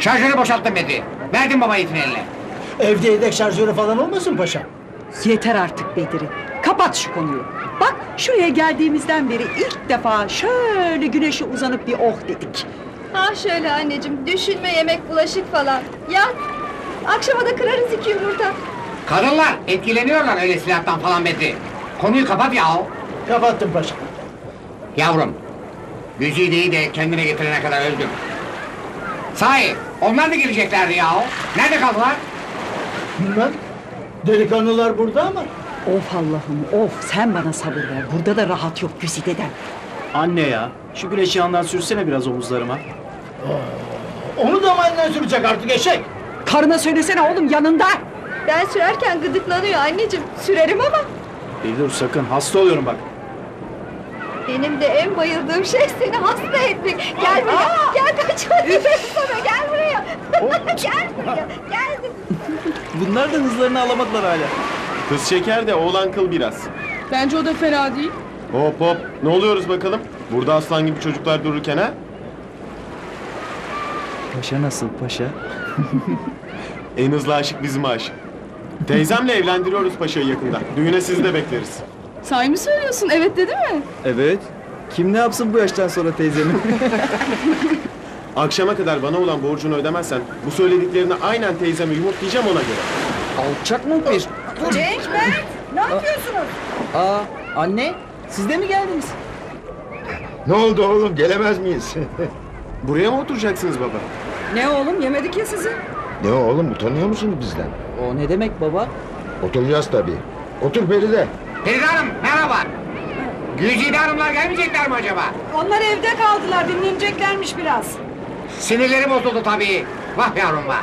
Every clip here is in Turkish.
Şarjörü boşalttım Bedri. Verdim baba itin eline. Evde yedek şarjörü falan olmasın paşam? Yeter artık Bedri. Kapat şu konuyu. Bak şuraya geldiğimizden beri ilk defa şöyle güneşe uzanıp bir oh dedik. Ha şöyle anneciğim, düşünme yemek bulaşık falan. Yat. Akşama da kırarız iki yumurta. Kadınlar etkileniyorlar öyle silahtan falan Bedri. Konuyu kapat ya. Kapattım paşam. Yavrum. Güzide'yi de kendine getirene kadar öldüm. Sahi onlar da geleceklerdi ya. Nerede kaldılar? Bilmem. Delikanlılar burada ama. Of Allah'ım of sen bana sabır ver. Burada da rahat yok Güzide'den. Anne ya, şu güneş yandan sürsene biraz omuzlarıma. Onu da mı annen sürecek artık eşek? Karına söylesene oğlum yanında. Ben sürerken gıdıklanıyor anneciğim. Sürerim ama. Bildur sakın, hasta oluyorum bak. Benim de en bayıldığım şey seni hasta etmek. Gel buraya. Gel kaçma dedim sana. Gel buraya. gel buraya. Gel. Bunlar da hızlarını alamadılar hala. Kız şeker de oğlan kıl biraz. Bence o da fena değil. Hop hop ne oluyoruz bakalım? Burada aslan gibi çocuklar dururken ha? Paşa nasıl paşa? En hızlı aşık bizim aşık. Teyzemle evlendiriyoruz paşayı yakında. Düğüne sizi de bekleriz. Sahi mi söylüyorsun? Evet dedi mi? Evet. Kim ne yapsın bu yaştan sonra teyzemi? Akşama kadar bana olan borcunu ödemezsen bu söylediklerini aynen teyzeme yumurtlayacağım ona göre. Alçak mı bir? Cenk Mert ne yapıyorsunuz? Aa, anne, siz de mi geldiniz? Ne oldu oğlum gelemez miyiz? Buraya mı oturacaksınız baba? Ne oğlum yemedik ya sizi. ne oğlum utanıyor musun bizden? O ne demek baba? Oturacağız tabii. Otur Feride. Feride Hanım merhaba. Güzide Hanımlar gelmeyecekler mi acaba? Onlar evde kaldılar dinleneceklermiş biraz. Sinirleri bozuldu tabii. Vah yavrum vah.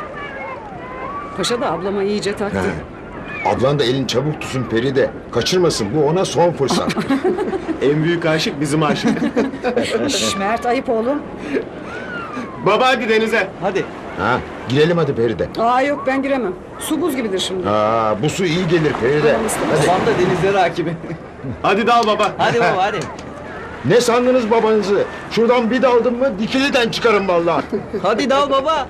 Paşa da ablama iyice taktı. He. Ablan da elin çabuk tutsun Feride. Kaçırmasın bu ona son fırsat. En büyük aşık bizim aşık. Şş, Mert ayıp oğlum. baba hadi denize. Hadi. ha, girelim hadi Feride. Aa yok ben giremem. Su buz gibidir şimdi. Ha, bu su iyi gelir Feride. Hadi. Babam da denizlere hakimi. Hadi dal baba. hadi baba hadi. Ne sandınız babanızı? Şuradan bir daldım mı dikiliden çıkarım vallahi. Hadi dal baba.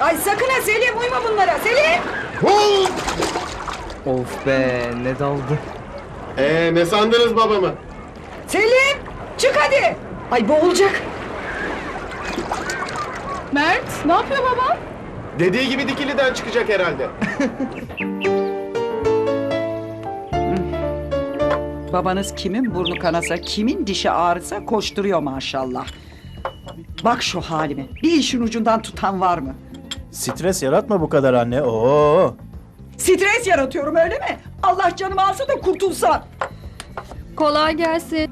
Ay sakın ha Selim uyma bunlara Selim. Huu! Of be ne daldı. Ee ne sandınız babamı? Selim çık hadi. Ay boğulacak. Mert, ne yapıyor babam? Dediği gibi dikiliden çıkacak herhalde. Babanız kimin burnu kanasa, kimin dişi ağrısa koşturuyor maşallah. Bak şu halime. Bir işin ucundan tutan var mı? Stres yaratma bu kadar anne. Oo. Stres yaratıyorum öyle mi? Allah canımı alsa da kurtulsa. Kolay gelsin.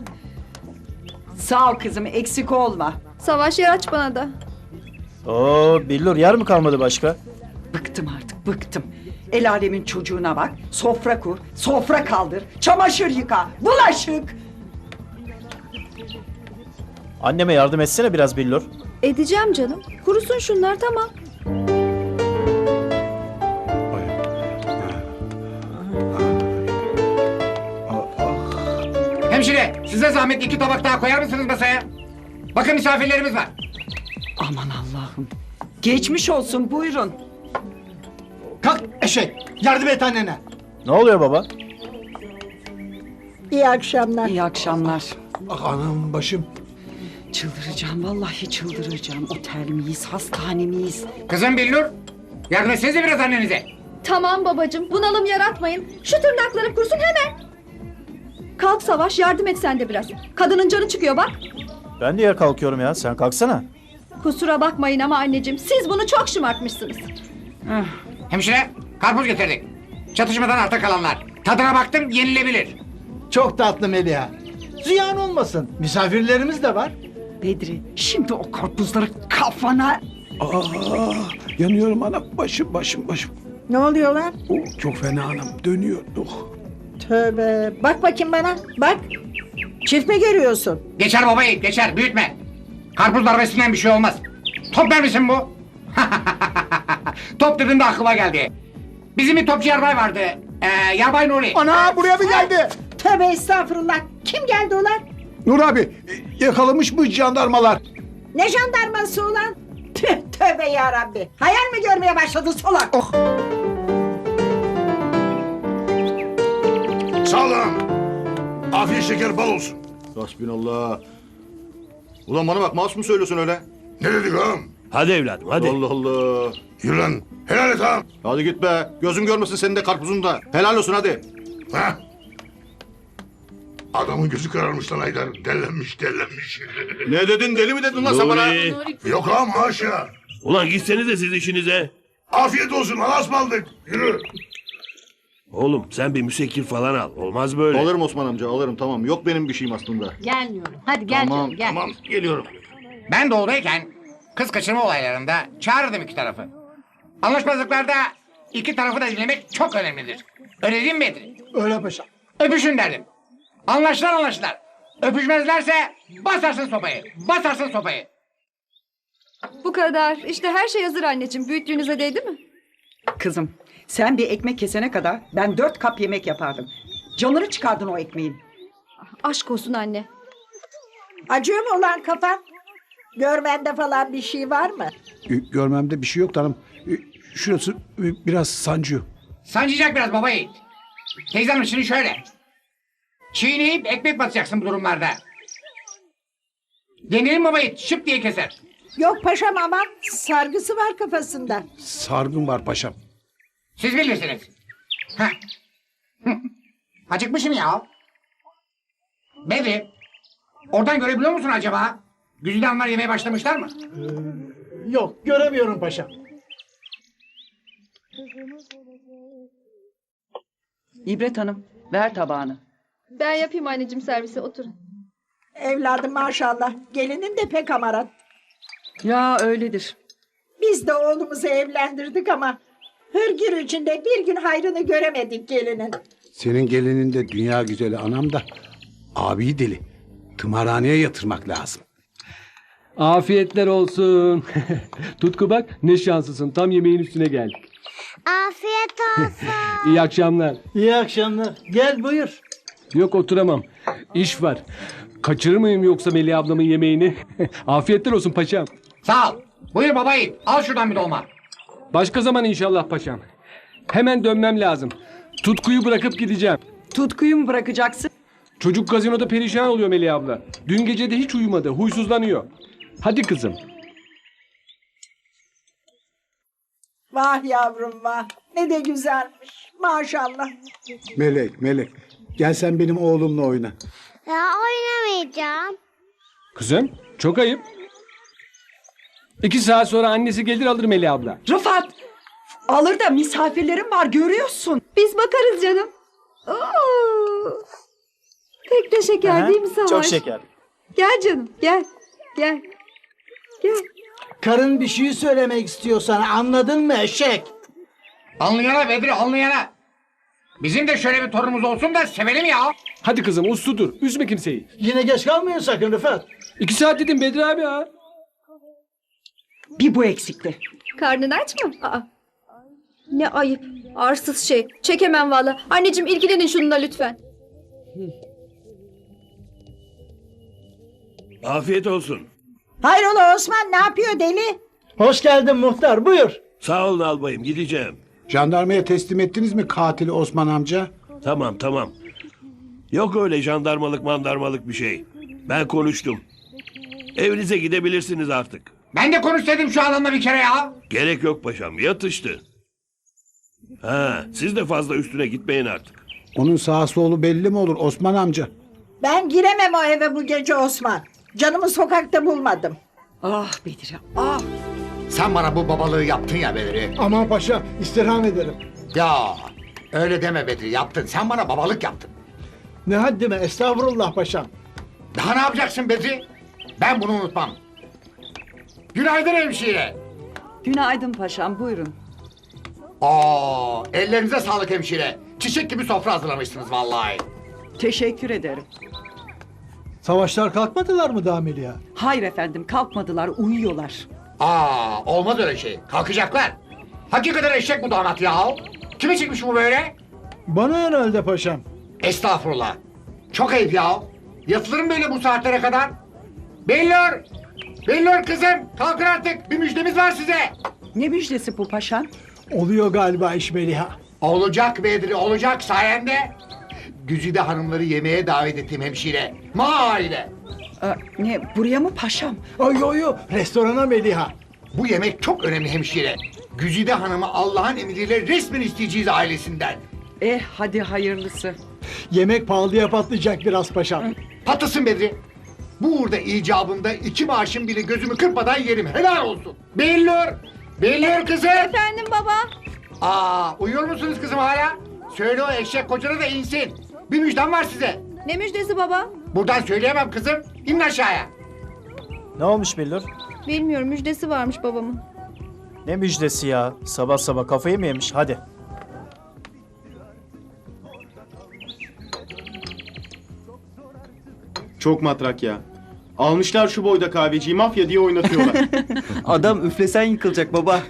Sağ ol kızım eksik olma. Savaş yer aç bana da. Oo, billur yer mi kalmadı başka? Bıktım artık bıktım. El alemin çocuğuna bak. Sofra kur, sofra kaldır, çamaşır yıka, bulaşık. Anneme yardım etsene biraz billur. Edeceğim canım. Kurusun şunlar tamam. Hemşire size zahmet iki tabak daha koyar mısınız masaya? Bakın misafirlerimiz var. Aman Allah'ım. Geçmiş olsun buyurun. Kalk eşek. Yardım et annene. Ne oluyor baba? İyi akşamlar. İyi akşamlar. Ah anam başım. Çıldıracağım vallahi çıldıracağım. Otel miyiz, hastane miyiz? Kızım Billur. Yardım etsenize biraz annenize. Tamam babacığım. Bunalım yaratmayın. Şu tırnakları kursun hemen. Kalk Savaş yardım et sen de biraz. Kadının canı çıkıyor bak. Ben niye kalkıyorum ya? Sen kalksana. Kusura bakmayın ama anneciğim siz bunu çok şımartmışsınız. Hemşire karpuz getirdik. Çatışmadan arta kalanlar. Tadına baktım yenilebilir. Çok tatlı Meliha. Ziyan olmasın. Misafirlerimiz de var. Bedri şimdi o karpuzları kafana... Aa, yanıyorum anam. Başım başım başım. Ne oluyor lan? Oh, çok fena anam. Dönüyor. Oh. Tövbe. Bak bakayım bana. Bak. Çift mi görüyorsun? Geçer baba yiğit geçer büyütme. Karpuz darbesinden bir şey olmaz. Top mermisi mi bu? Top dediğinde aklıma geldi. Bizim bir topçu yarbay vardı. Ee, yarbay Nuri. Ana buraya mı geldi? Tövbe estağfurullah. Kim geldi ulan? Nur abi e, yakalamış mı jandarmalar? Ne jandarması ulan? Tüh, tövbe yarabbi. Hayal mi görmeye başladı solak? Sağ olun. Afiyet şeker bal olsun. Hasbinallah. Ulan bana bak masum söylüyorsun öyle. Ne dedik ağam? Hadi evladım hadi. Allah Allah. Yürü lan. Helal et ağam. Hadi git be. Gözüm görmesin senin de karpuzun da. Helal olsun hadi. Ha? Adamın gözü kararmış lan Haydar. Dellenmiş dellenmiş. Ne dedin deli mi dedin lan sen bana? Nuri. Yok ağam haşa. Ulan gitsenize siz işinize. Afiyet olsun alas mı aldık? Yürü. Oğlum sen bir müsekkil falan al. Olmaz böyle. Alırım Osman amca alırım tamam. Yok benim bir şeyim aslında. Gelmiyorum. Hadi gel Tamam, canım gel. Tamam geliyorum. Ben doğudayken kız kaçırma olaylarında çağırırdım iki tarafı. Anlaşmazlıklarda iki tarafı da dinlemek çok önemlidir. Öyle değil mi Bedri? Öyle paşam. Öpüşün derdim. Anlaştılar anlaştılar. Öpüşmezlerse basarsın sopayı. Basarsın sopayı. Bu kadar. İşte her şey hazır anneciğim. Büyüklüğünüze değdi mi? Kızım sen bir ekmek kesene kadar ben dört kap yemek yapardım. Canını çıkardın o ekmeğin. Aşk olsun anne. Acıyor mu ulan kafan? Görmende falan bir şey var mı? Görmemde bir şey yok hanım. Şurası biraz sancıyor. Sancacak biraz baba yiğit. Teyzem şimdi şöyle. Çiğneyip ekmek batacaksın bu durumlarda. Deneyelim baba yiğit. Şıp diye keser. Yok paşam aman sargısı var kafasında. Sargın var paşam. Siz bilirsiniz. Heh. Acıkmışım ya. Bedri. Oradan görebiliyor musun acaba? Güzidanlar yemeye başlamışlar mı? Yok göremiyorum paşam. İbret Hanım ver tabağını. Ben yapayım anneciğim servisi oturun. Evladım maşallah. Gelinin de pek amarat. Ya öyledir. Biz de oğlumuzu evlendirdik ama hırgür içinde bir gün hayrını göremedik gelinin. Senin gelinin de dünya güzeli anam da abi deli. Tımarhaneye yatırmak lazım. Afiyetler olsun. Tutku bak ne şanslısın. Tam yemeğin üstüne geldik. Afiyet olsun. İyi akşamlar. İyi akşamlar. Gel buyur. Yok oturamam. İş var. Kaçırır mıyım yoksa Melih ablamın yemeğini? Afiyetler olsun paşam. Sağ ol. Buyur baba yiğit. Al şuradan bir dolma. Başka zaman inşallah paşam. Hemen dönmem lazım. Tutkuyu bırakıp gideceğim. Tutkuyu mu bırakacaksın? Çocuk gazinoda perişan oluyor Melih abla. Dün gece de hiç uyumadı. Huysuzlanıyor. Hadi kızım. Vah yavrum vah. Ne de güzelmiş. Maşallah. Melek, Melek. Gel sen benim oğlumla oyna. Ya oynamayacağım. Kızım çok ayıp. İki saat sonra annesi gelir alır Melih abla. Rıfat alır da misafirlerim var görüyorsun. Biz bakarız canım. Oo. Pek de şeker değil mi Savaş? Çok şeker. Gel canım gel. Gel. Gel. Karın bir şey söylemek istiyor sana anladın mı eşek? Anlayana Bedri anlayana. Bizim de şöyle bir torunumuz olsun da sevelim ya. Hadi kızım uslu dur. Üzme kimseyi. Yine geç kalmayın sakın Rıfat. İki saat dedim Bedri abi ha. Bir bu eksikti. Karnın aç mı? Aa. Ne ayıp. Arsız şey. Çekemem valla. Anneciğim ilgilenin şununla lütfen. Afiyet olsun. Hayrola Osman ne yapıyor deli? Hoş geldin muhtar buyur. Sağ olun albayım gideceğim. Jandarmaya teslim ettiniz mi katili Osman amca? Tamam tamam. Yok öyle jandarmalık mandarmalık bir şey. Ben konuştum. Evinize gidebilirsiniz artık. Ben de konuş dedim şu adamla bir kere ya. Gerek yok paşam yatıştı. Ha, siz de fazla üstüne gitmeyin artık. Onun sağ solu belli mi olur Osman amca? Ben giremem o eve bu gece Osman. Canımı sokakta bulmadım. Ah Bedri ah. Sen bana bu babalığı yaptın ya Bedri. Aman paşa istirham ederim. Ya öyle deme Bedri yaptın. Sen bana babalık yaptın. Ne haddime estağfurullah paşam. Daha ne yapacaksın Bedri? Ben bunu unutmam. Günaydın hemşire. Günaydın paşam buyurun. Aa, ellerinize sağlık hemşire. Çiçek gibi sofra hazırlamışsınız vallahi. Teşekkür ederim. Savaşlar kalkmadılar mı daha Melia? Hayır efendim kalkmadılar uyuyorlar. Aa, olmaz öyle şey. Kalkacaklar. Hakikaten eşek bu damat ya. Kime çıkmış bu böyle? Bana herhalde paşam. Estağfurullah. Çok ayıp ya. Yatılır mı böyle bu saatlere kadar? Bellur. Billur kızım kalkın artık bir müjdemiz var size. Ne müjdesi bu paşam? Oluyor galiba iş Meliha. Olacak Bedri olacak sayende. Güzide hanımları yemeğe davet ettim hemşire. Ma aile. Aa, ne buraya mı paşam? Ay yo yo restorana Meliha. Bu yemek çok önemli hemşire. Güzide hanımı Allah'ın emriyle resmen isteyeceğiz ailesinden. Eh hadi hayırlısı. Yemek pahalıya patlayacak biraz paşam. Patlasın Bedri. Bu uğurda icabında iki maaşım bile gözümü kırpmadan yerim. Helal olsun. Billur. Billur kızım. Efendim baba. Aa, uyuyor musunuz kızım hala? Söyle o eşek kocana da insin. Bir müjdem var size. Ne müjdesi baba? Buradan söyleyemem kızım. İnin aşağıya. Ne olmuş Billur? Bilmiyorum müjdesi varmış babamın. Ne müjdesi ya? Sabah sabah kafayı mı yemiş? Hadi. Çok matrak ya. Almışlar şu boyda kahveciyi mafya diye oynatıyorlar. Adam üflesen yıkılacak baba.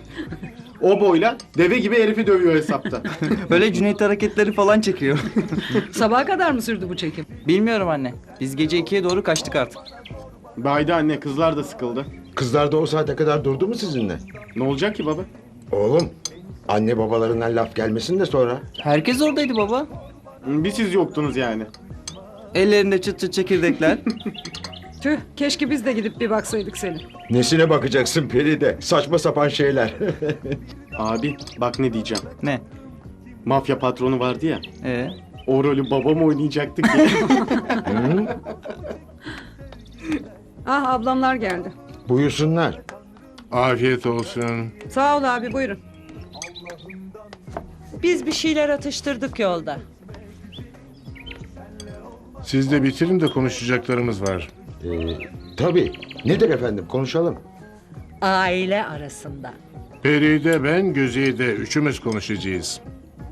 o boyla deve gibi herifi dövüyor hesapta. Böyle Cüneyt hareketleri falan çekiyor. Sabaha kadar mı sürdü bu çekim? Bilmiyorum anne. Biz gece ikiye doğru kaçtık artık. Bayda anne kızlar da sıkıldı. Kızlar da o saate kadar durdu mu sizinle? Ne olacak ki baba? Oğlum anne babalarından laf gelmesin de sonra. Herkes oradaydı baba. Bir siz yoktunuz yani. Ellerinde çıt çıt çekirdekler. Tüh keşke biz de gidip bir baksaydık seni. Nesine bakacaksın Peride? Saçma sapan şeyler. Abi bak ne diyeceğim. ne? Mafya patronu vardı ya. Ee? O rolü babam oynayacaktı ki. Ah ablamlar geldi. Buyursunlar. Afiyet olsun. Sağ ol abi buyurun. Biz bir şeyler atıştırdık yolda. Siz de bitirin de konuşacaklarımız var. Ee, tabii. Nedir efendim konuşalım. Aile arasında. Peride ben Güzide üçümüz konuşacağız.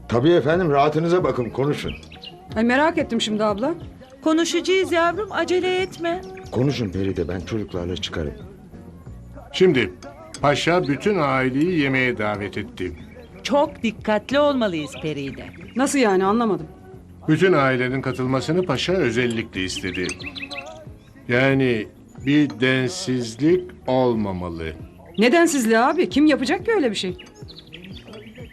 Tabii efendim rahatınıza bakın konuşun. Ay merak ettim şimdi abla. Konuşacağız yavrum acele etme. Konuşun Peride ben çocuklarla çıkarım. Şimdi paşa bütün aileyi yemeğe davet etti. Çok dikkatli olmalıyız Peride. Nasıl yani anlamadım. Bütün ailenin katılmasını paşa özellikle istedi. Yani bir densizlik olmamalı. Nedensizliği abi kim yapacak ki öyle bir şey?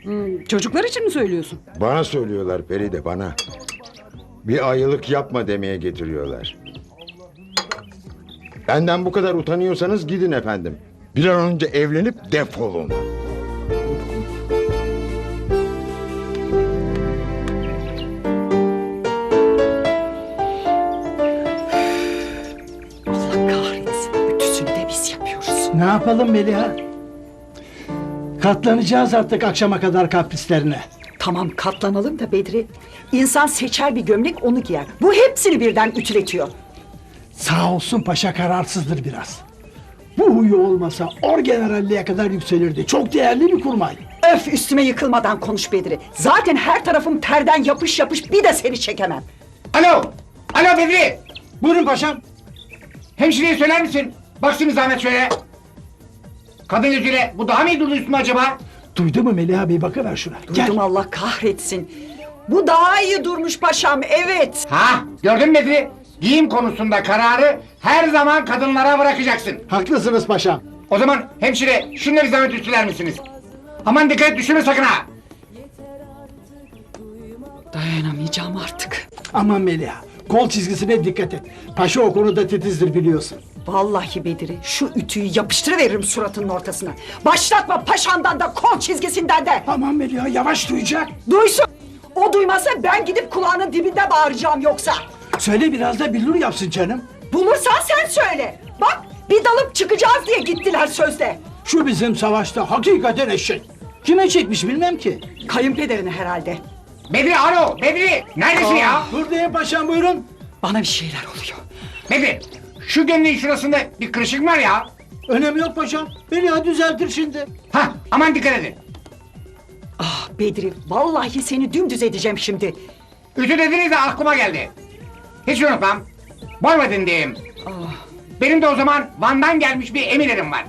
Hmm, çocuklar için mi söylüyorsun? Bana söylüyorlar Peride bana. Bir ayılık yapma demeye getiriyorlar. Benden bu kadar utanıyorsanız gidin efendim. Bir an önce evlenip defolun. Yapalım Meliha? Katlanacağız artık akşama kadar kaprislerine. Tamam katlanalım da Bedri. İnsan seçer bir gömlek onu giyer. Bu hepsini birden ütületiyor. Sağ olsun paşa kararsızdır biraz. Bu huyu olmasa orgeneralliğe kadar yükselirdi. Çok değerli bir kurmay. Öf üstüme yıkılmadan konuş Bedri. Zaten her tarafım terden yapış yapış bir de seni çekemem. Alo. Alo Bedri. Buyurun paşam. Hemşireye söyler misin? Baksın bir zahmet şöyle. Kadın gözüyle bu daha mı iyi durdu üstüme acaba? Duydu mu Meliha Bey bakıver şuna. Gel. Duydum Allah kahretsin. Bu daha iyi durmuş paşam evet. Ha gördün mü Bedri? Giyim konusunda kararı her zaman kadınlara bırakacaksın. Haklısınız paşam. O zaman hemşire şunları zahmet üstüler misiniz? Aman dikkat et düşürme sakın ha. Dayanamayacağım artık. Aman Meliha. Kol çizgisine dikkat et. Paşa o konuda titizdir biliyorsun. Vallahi Bedri şu ütüyü yapıştırıveririm suratının ortasına. Başlatma paşandan da kol çizgisinden de. Aman Meliha yavaş duyacak. Duysun. O duymasa ben gidip kulağının dibinde bağıracağım yoksa. Söyle biraz da billur yapsın canım. Bulursan sen söyle. Bak bir dalıp çıkacağız diye gittiler sözde. Şu bizim savaşta hakikaten eşek. Kime çekmiş bilmem ki. Kayınpederini herhalde. Bedri alo Bedri neredesin ya? Buradayım paşam buyurun. Bana bir şeyler oluyor. Bedri şu gömleğin şurasında bir kırışık var ya. Önemi yok paşam. Meliha düzeltir şimdi. Hah aman dikkat edin. Ah Bedri vallahi seni dümdüz edeceğim şimdi. Ütü dediniz de aklıma geldi. Hiç unutmam. Boymadın diyeyim. Benim de o zaman Van'dan gelmiş bir emirlerim var.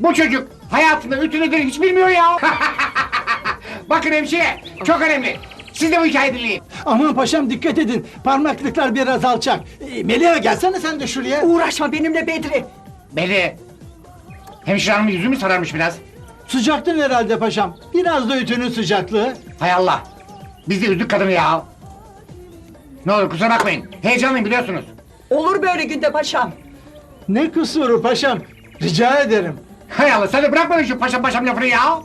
Bu çocuk hayatında ütü nedir hiç bilmiyor ya. Bakın hemşire çok önemli. Siz de bu hikayeyi dinleyin. Aman paşam dikkat edin. Parmaklıklar biraz alçak. Meliha gelsene sen de şuraya. Uğraşma benimle Bedri. Belli. Hemşire hanımın yüzü mü sararmış biraz? Sıcaktın herhalde paşam. Biraz da ütünün sıcaklığı. Hay Allah. Biz de üzdük kadını ya. Ne olur kusura bakmayın. Heyecanlıyım biliyorsunuz. Olur böyle günde paşam. Ne kusuru paşam. Rica ederim. Hay Allah sen de bırakmadın şu paşam paşam lafını ya.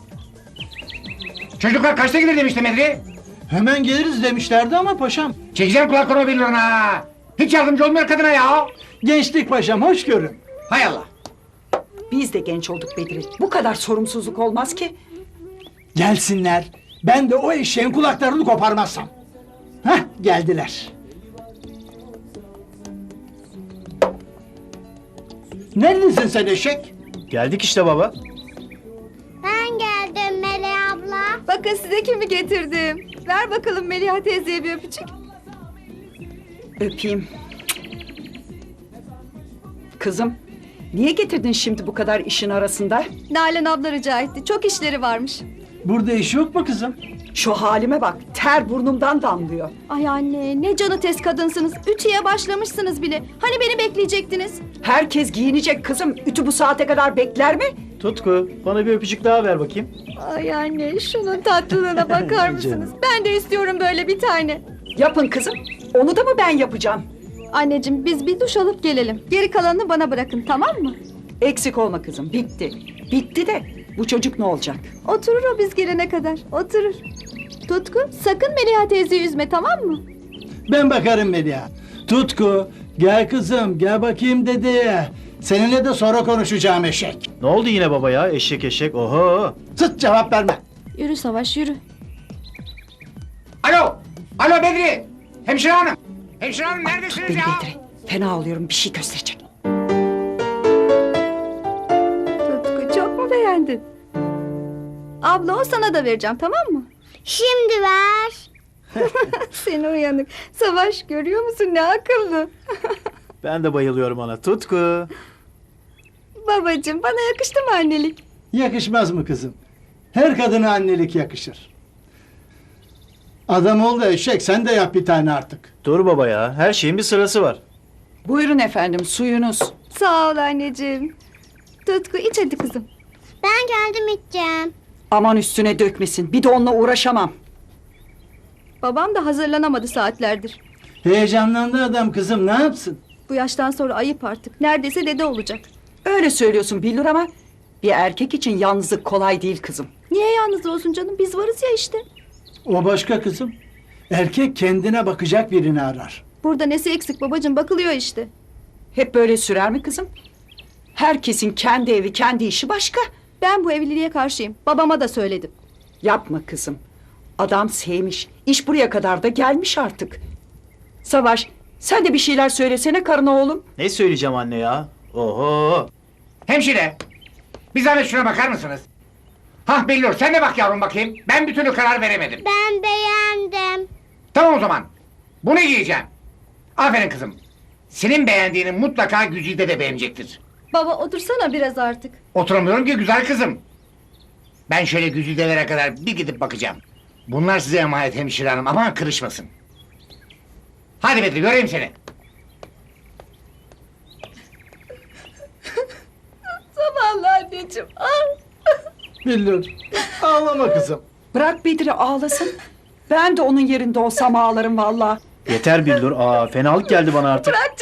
Çocuklar kaçta gelir demişti Medri? Hemen geliriz demişlerdi ama paşam. Çekeceğim kulaklarımı biliyorum ha. Hiç yardımcı olmuyor kadına ya. Gençlik paşam hoş görün. Hay Allah. Biz de genç olduk Bedri. Bu kadar sorumsuzluk olmaz ki. Gelsinler. Ben de o eşeğin kulaklarını koparmazsam. Hah geldiler. Neredesin sen eşek? Geldik işte baba. Ben geldim Melih abla. Bakın size kimi getirdim. Ver bakalım Meliha teyzeye bir öpücük. Öpeyim. Kızım, niye getirdin şimdi bu kadar işin arasında? Nalan abla rica etti. Çok işleri varmış. Burada iş yok mu kızım? Şu halime bak, ter burnumdan damlıyor. Ay anne ne canı tez kadınsınız. Ütüye başlamışsınız bile. Hani beni bekleyecektiniz? Herkes giyinecek kızım. Ütü bu saate kadar bekler mi? Tutku bana bir öpücük daha ver bakayım. Ay anne şunun tatlılığına bakar mısınız? Ben de istiyorum böyle bir tane. Yapın kızım. Onu da mı ben yapacağım? Anneciğim biz bir duş alıp gelelim. Geri kalanını bana bırakın tamam mı? Eksik olma kızım. Bitti. Bitti de bu çocuk ne olacak? Oturur o biz gelene kadar. Oturur. Tutku sakın Meliha teyzeyi üzme tamam mı? Ben bakarım Medya. Tutku gel kızım gel bakayım dedi. Seninle de sonra konuşacağım eşek. Ne oldu yine baba ya eşek eşek oho. Sıt cevap verme. Yürü Savaş yürü. Alo. Alo Bedri. Hemşire hanım. Hemşire hanım neredesiniz Beni ya? Bedri. Fena oluyorum. Bir şey gösterecek. Tutku çok mu beğendin? Abla o sana da vereceğim tamam mı? Şimdi ver. Seni uyanık. Savaş görüyor musun ne akıllı. Ben de bayılıyorum ona. Tutku. Babacığım bana yakıştı mı annelik? Yakışmaz mı kızım? Her kadına annelik yakışır. Adam ol da eşek sen de yap bir tane artık. Dur baba ya her şeyin bir sırası var. Buyurun efendim suyunuz. Sağ ol anneciğim. Tutku iç hadi kızım. Ben geldim içeceğim. Aman üstüne dökmesin. Bir de onunla uğraşamam. Babam da hazırlanamadı saatlerdir. Heyecanlandı adam kızım ne yapsın? Bu yaştan sonra ayıp artık. Neredeyse dede olacak. Öyle söylüyorsun Billur ama bir erkek için yalnızlık kolay değil kızım. Niye yalnız olsun canım? Biz varız ya işte. O başka kızım. Erkek kendine bakacak birini arar. Burada nesi eksik babacığım bakılıyor işte. Hep böyle sürer mi kızım? Herkesin kendi evi, kendi işi başka. Ben bu evliliğe karşıyım. Babama da söyledim. Yapma kızım. Adam sevmiş. İş buraya kadar da gelmiş artık. Savaş, sen de bir şeyler söylesene karına oğlum. Ne söyleyeceğim anne ya? Oho. Hemşire. Bir zahmet şuna bakar mısınız? Hah Bellur sen de bak yavrum bakayım. Ben bir türlü karar veremedim. Ben beğendim. Tamam o zaman. Bunu giyeceğim. Aferin kızım. Senin beğendiğini mutlaka Güzide de beğenecektir. Baba otursana biraz artık. Oturamıyorum ki güzel kızım. Ben şöyle güzidelere kadar bir gidip bakacağım. Bunlar size emanet hemşire hanım aman kırışmasın. Hadi Bedri göreyim seni. Zavallı anneciğim. Ah. Billur ağlama kızım. Bırak Bedri ağlasın. Ben de onun yerinde olsam ağlarım vallahi. Yeter Bildur. Aa fenalık geldi bana artık. Bırak